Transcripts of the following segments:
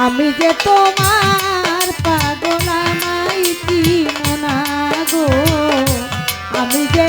আমি যে তোমার পাগলা মাইতি আমি যে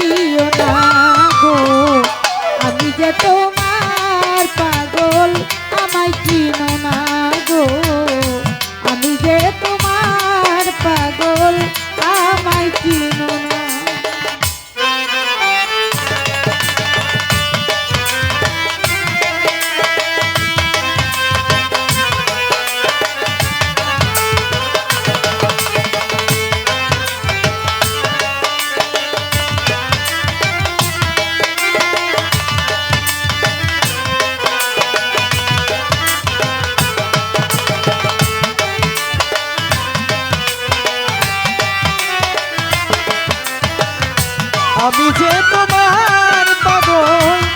দিও না গো। আমি যে তো আমি যে তোমার পাগল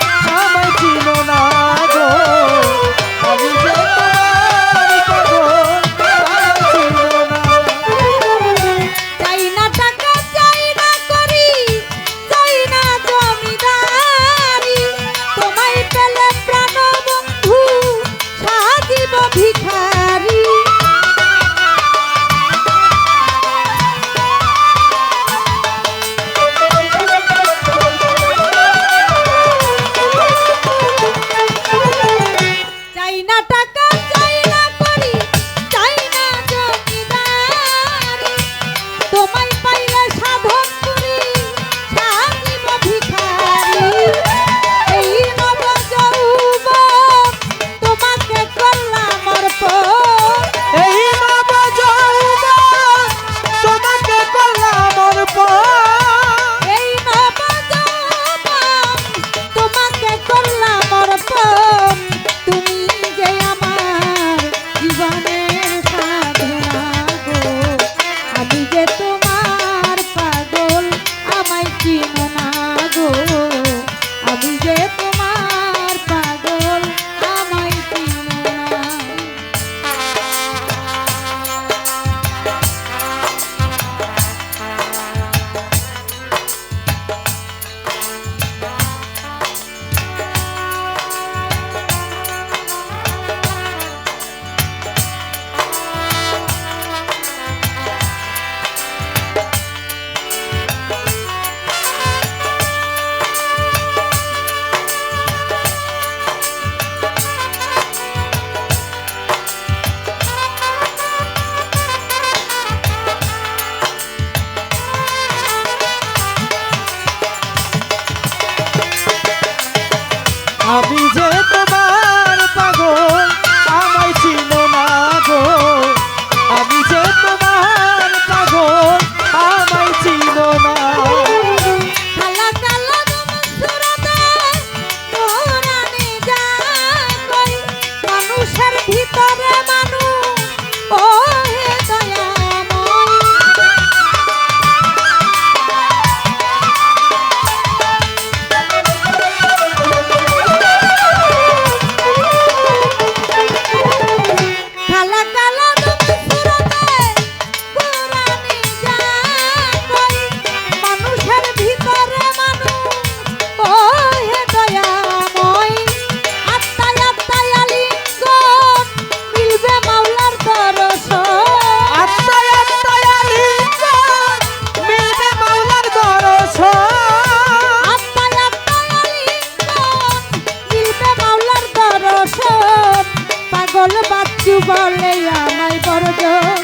বাচ্চু বলে আমায় বড়